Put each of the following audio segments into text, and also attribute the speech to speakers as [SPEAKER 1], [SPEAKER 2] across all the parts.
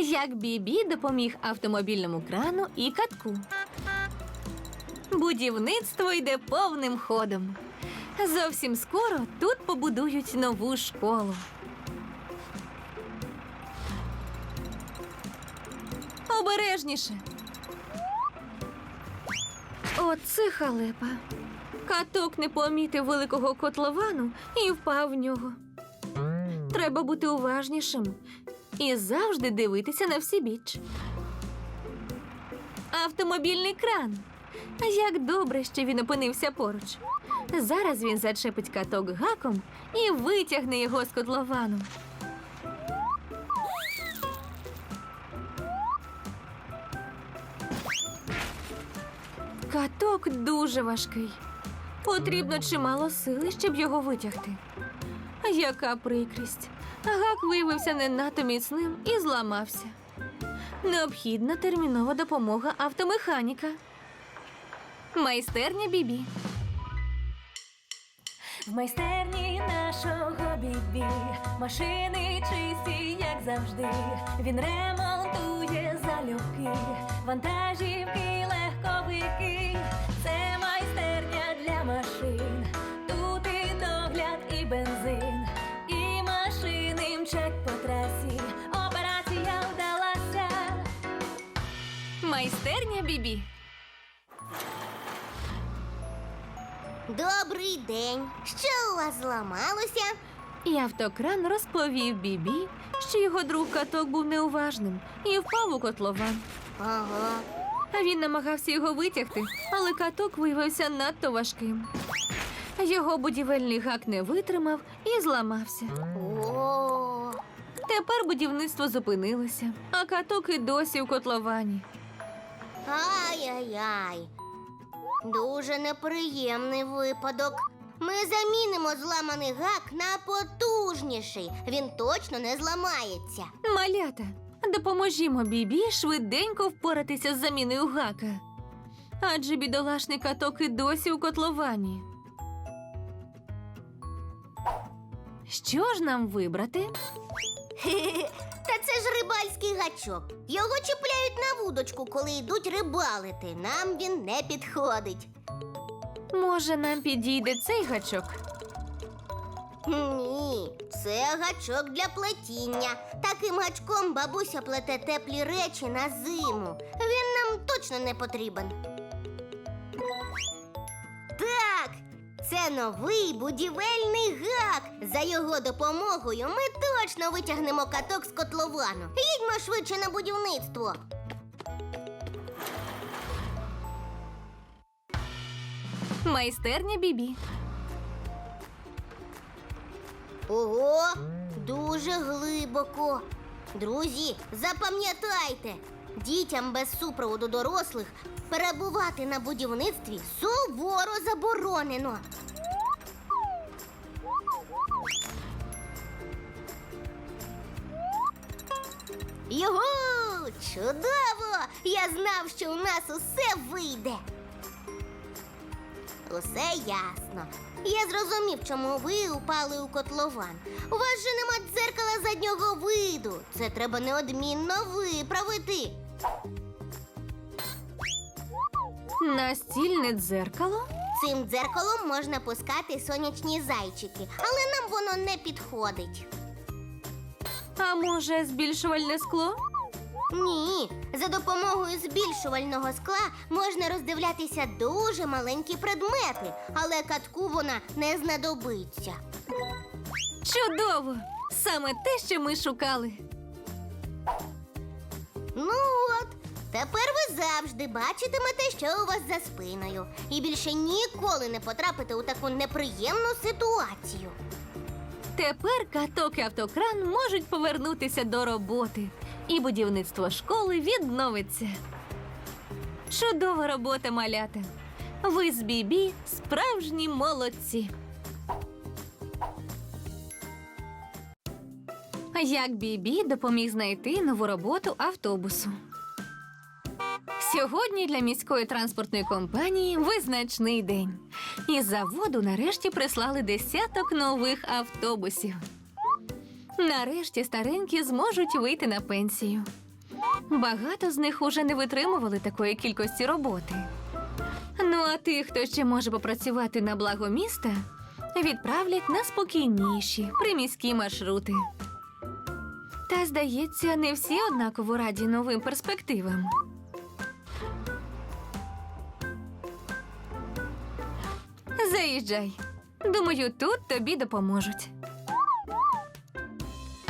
[SPEAKER 1] як Бібі допоміг автомобільному крану і катку. Будівництво йде повним ходом. Зовсім скоро тут побудують нову школу. Обережніше. Оце халепа. Каток не помітив великого котловану і впав в нього. Треба бути уважнішим і завжди дивитися на всі біч. Автомобільний кран. Як добре, що він опинився поруч. Зараз він зачепить каток гаком і витягне його з котловану. Каток дуже важкий. Потрібно чимало сили, щоб його витягти. Яка прикрість. Гак виявився не надто міцним і зламався. Необхідна термінова допомога автомеханіка. Майстерня Бібі.
[SPEAKER 2] В майстерні нашого бібі машини чисті, як завжди. Він ремонтує залюбки, вантажівки, легковики. Це майстерня для машин.
[SPEAKER 1] Майстерня Бібі.
[SPEAKER 3] Добрий день. Що у вас зламалося?
[SPEAKER 1] І автокран розповів Бібі, що його друг каток був неуважним і впав у котлован.
[SPEAKER 3] Ага.
[SPEAKER 1] А він намагався його витягти, але каток виявився надто важким. Його будівельний гак не витримав і зламався.
[SPEAKER 3] О,
[SPEAKER 1] Тепер будівництво зупинилося, а каток і досі у котловані.
[SPEAKER 3] Ай-яй-яй. Дуже неприємний випадок. Ми замінимо зламаний гак на потужніший. Він точно не зламається.
[SPEAKER 1] Малята, допоможімо Бібі швиденько впоратися з заміною гака. Адже бідолашний каток і досі у котловані. Що ж нам вибрати?
[SPEAKER 3] гачок. Його чіпляють на вудочку, коли йдуть рибалити. Нам він не підходить.
[SPEAKER 1] Може, нам підійде цей гачок?
[SPEAKER 3] Ні, це гачок для плетіння. Таким гачком бабуся плете теплі речі на зиму. Він нам точно не потрібен. Це новий будівельний гак. За його допомогою ми точно витягнемо каток з котловану. Їдьмо швидше на будівництво.
[SPEAKER 1] Майстерня Бібі.
[SPEAKER 3] Ого, дуже глибоко. Друзі, запам'ятайте, дітям без супроводу дорослих перебувати на будівництві суворо заборонено. Його! Чудово! Я знав, що у нас усе вийде. Усе ясно. Я зрозумів, чому ви упали у котлован. У вас же нема дзеркала заднього виду. Це треба неодмінно виправити.
[SPEAKER 1] Настільне дзеркало?
[SPEAKER 3] Цим дзеркалом можна пускати сонячні зайчики, але нам воно не підходить.
[SPEAKER 1] А може, збільшувальне скло?
[SPEAKER 3] Ні, за допомогою збільшувального скла можна роздивлятися дуже маленькі предмети, але катку вона не знадобиться.
[SPEAKER 1] Чудово! Саме те, що ми шукали.
[SPEAKER 3] Ну от, тепер ви завжди бачитимете, що у вас за спиною, і більше ніколи не потрапите у таку неприємну ситуацію.
[SPEAKER 1] Тепер каток і автокран можуть повернутися до роботи, і будівництво школи відновиться. Чудова робота, малята. Ви з Бібі справжні молодці. Як Бібі допоміг знайти нову роботу автобусу. Сьогодні для міської транспортної компанії визначний день. Із заводу нарешті прислали десяток нових автобусів. Нарешті старенькі зможуть вийти на пенсію. Багато з них уже не витримували такої кількості роботи. Ну а тих, хто ще може попрацювати на благо міста, відправлять на спокійніші приміські маршрути. Та, здається, не всі однаково раді новим перспективам. Заїжджай. Думаю, тут тобі допоможуть.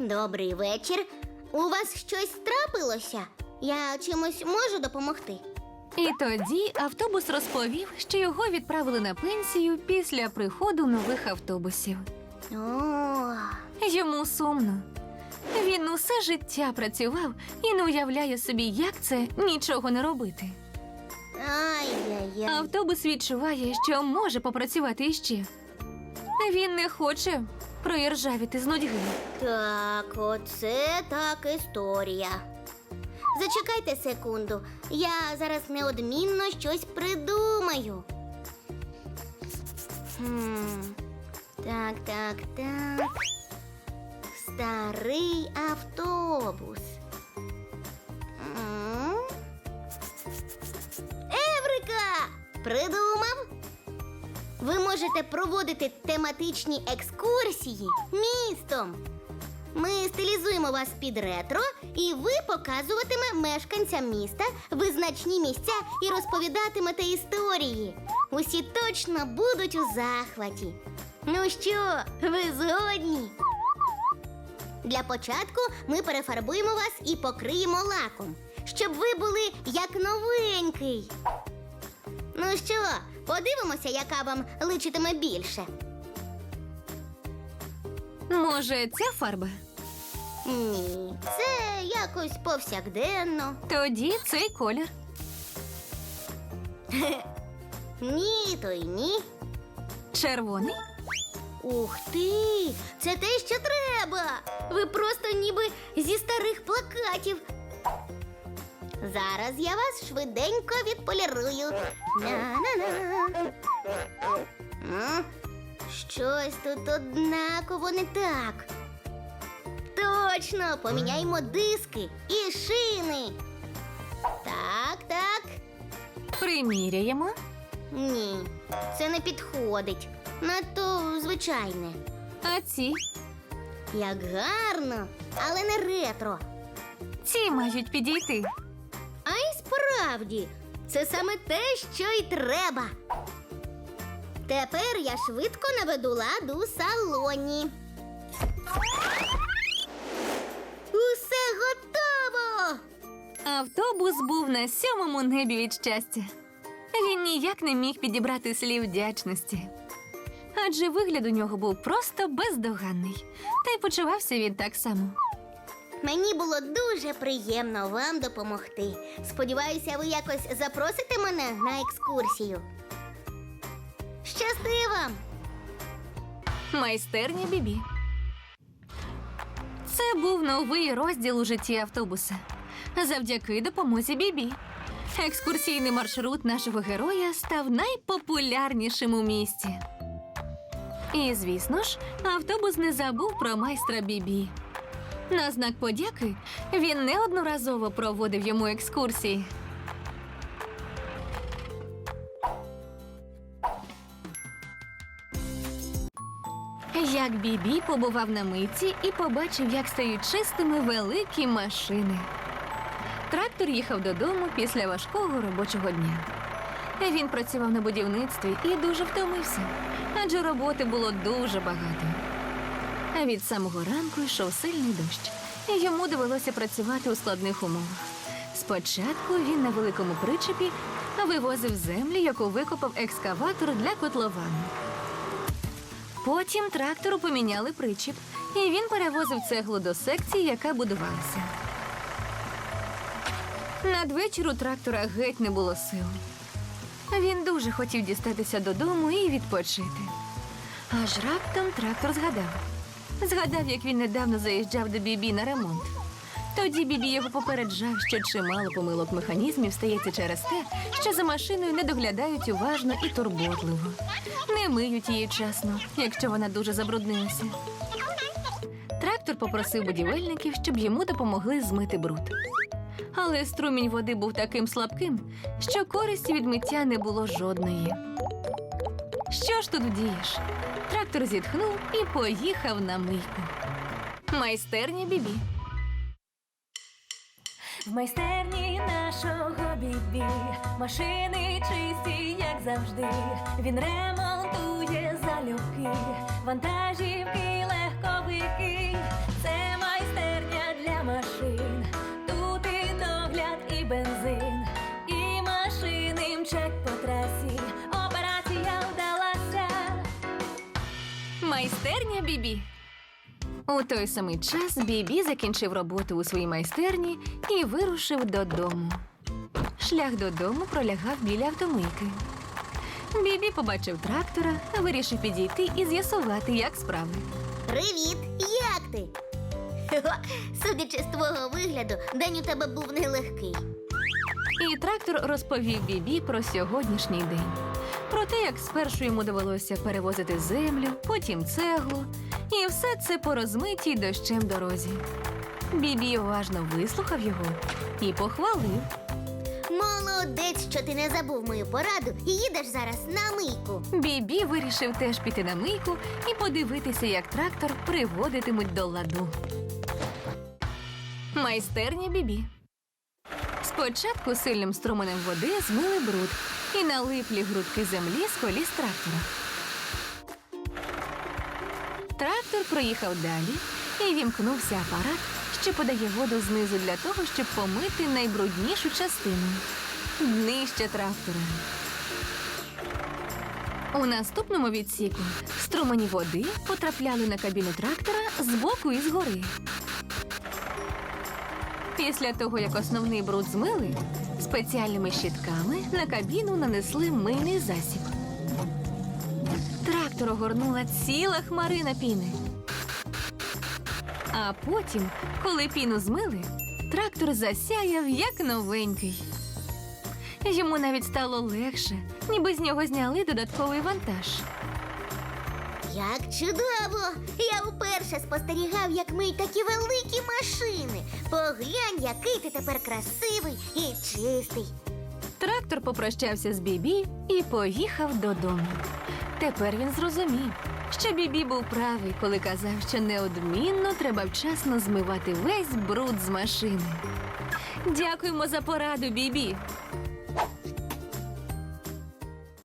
[SPEAKER 3] Добрий вечір. У вас щось трапилося? Я чимось можу допомогти?
[SPEAKER 1] І тоді автобус розповів, що його відправили на пенсію після приходу нових автобусів.
[SPEAKER 3] О,
[SPEAKER 1] Йому сумно. Він усе життя працював і не уявляє собі, як це нічого не робити.
[SPEAKER 3] ай-яй-яй.
[SPEAKER 1] Автобус відчуває, що може попрацювати іще. Він не хоче проіржавіти з нудьги.
[SPEAKER 3] Так, оце так історія. Зачекайте секунду. Я зараз неодмінно щось придумаю. Хм. Так, так, так. Старий автобус. М? Еврика! Придумав? Ви можете проводити тематичні екскурсії містом. Ми стилізуємо вас під ретро, і ви показуватиме мешканцям міста визначні місця і розповідатимете історії. Усі точно будуть у захваті. Ну що, ви згодні? Для початку ми перефарбуємо вас і покриємо лаком, щоб ви були як новенький. Ну що, подивимося, яка вам личитиме більше.
[SPEAKER 1] Може, ця фарба?
[SPEAKER 3] Ні, це якось повсякденно.
[SPEAKER 1] Тоді цей колір.
[SPEAKER 3] Ні, то й ні.
[SPEAKER 1] Червоний.
[SPEAKER 3] Ух ти! Це те, що треба. Ви просто ніби зі старих плакатів. Зараз я вас швиденько відполірую. На-на-на. М? Щось тут однаково не так. Точно, поміняймо диски і шини. Так, так.
[SPEAKER 1] Приміряємо.
[SPEAKER 3] Ні, це не підходить. Надто звичайне.
[SPEAKER 1] А ці.
[SPEAKER 3] Як гарно, але не ретро.
[SPEAKER 1] Ці мають підійти.
[SPEAKER 3] Справді, це саме те, що й треба. Тепер я швидко наведу лад у салоні. Усе готово!
[SPEAKER 1] Автобус був на сьомому небі від щастя. Він ніяк не міг підібрати слів вдячності. Адже вигляд у нього був просто бездоганний, та й почувався він так само.
[SPEAKER 3] Мені було дуже приємно вам допомогти. Сподіваюся, ви якось запросите мене на екскурсію. Щасти вам!
[SPEAKER 1] Майстерня Бібі. Це був новий розділ у житті автобуса. Завдяки допомозі Бібі. Екскурсійний маршрут нашого героя став найпопулярнішим у місті. І, звісно ж, автобус не забув про майстра Бібі. На знак подяки він неодноразово проводив йому екскурсії. Як Бібі побував на митці і побачив, як стають чистими великі машини. Трактор їхав додому після важкого робочого дня. Він працював на будівництві і дуже втомився, адже роботи було дуже багато. А від самого ранку йшов сильний дощ, і йому довелося працювати у складних умовах. Спочатку він на великому причепі вивозив землю, яку викопав екскаватор для котловану. Потім трактору поміняли причіп, І він перевозив цеглу до секції, яка будувалася. Надвечір у трактора геть не було сил. Він дуже хотів дістатися додому і відпочити. Аж раптом трактор згадав. Згадав, як він недавно заїжджав до Бібі на ремонт. Тоді Бібі його попереджав, що чимало помилок механізмів стається через те, що за машиною не доглядають уважно і турботливо. Не миють її вчасно, якщо вона дуже забруднилася. Трактор попросив будівельників, щоб йому допомогли змити бруд. Але струмінь води був таким слабким, що користі від миття не було жодної. Що ж тут вдієш? Трактор зітхнув і поїхав на мийку. Майстерня Бібі.
[SPEAKER 2] В майстерні нашого бібі машини чисті, як завжди. Він ремонтує залюбки, вантажівки, легковики. Це
[SPEAKER 1] Бібі. У той самий час Бібі закінчив роботу у своїй майстерні і вирушив додому. Шлях додому пролягав біля автомийки. Бібі побачив трактора, вирішив підійти і з'ясувати, як справи.
[SPEAKER 3] Привіт! Як ти? Хе-хе, Судячи з твого вигляду, день у тебе був нелегкий.
[SPEAKER 1] І трактор розповів Бібі про сьогоднішній день. Про те, як спершу йому довелося перевозити землю, потім цеглу, і все це по розмитій дощем дорозі. Бібі уважно вислухав його і похвалив.
[SPEAKER 3] Молодець, що ти не забув мою пораду і їдеш зараз на мийку.
[SPEAKER 1] Бібі вирішив теж піти на мийку і подивитися, як трактор приводитимуть до ладу. Майстерня Бібі. Спочатку сильним струменем води змили бруд і налиплі грудки землі з коліс трактора. Трактор проїхав далі і вімкнувся апарат, що подає воду знизу для того, щоб помити найбруднішу частину днище трактора. У наступному відсіку струмені води потрапляли на кабіну трактора збоку і згори. Після того, як основний бруд змили, спеціальними щітками на кабіну нанесли мийний засіб. Трактор огорнула ціла хмарина піни. А потім, коли піну змили, трактор засяяв як новенький. Йому навіть стало легше, ніби з нього зняли додатковий вантаж.
[SPEAKER 3] Як чудово! Я вперше спостерігав, як миють такі великі машини. Поглянь, який ти тепер красивий і чистий.
[SPEAKER 1] Трактор попрощався з Бібі і поїхав додому. Тепер він зрозумів, що Бібі був правий, коли казав, що неодмінно треба вчасно змивати весь бруд з машини. Дякуємо за пораду, Бібі.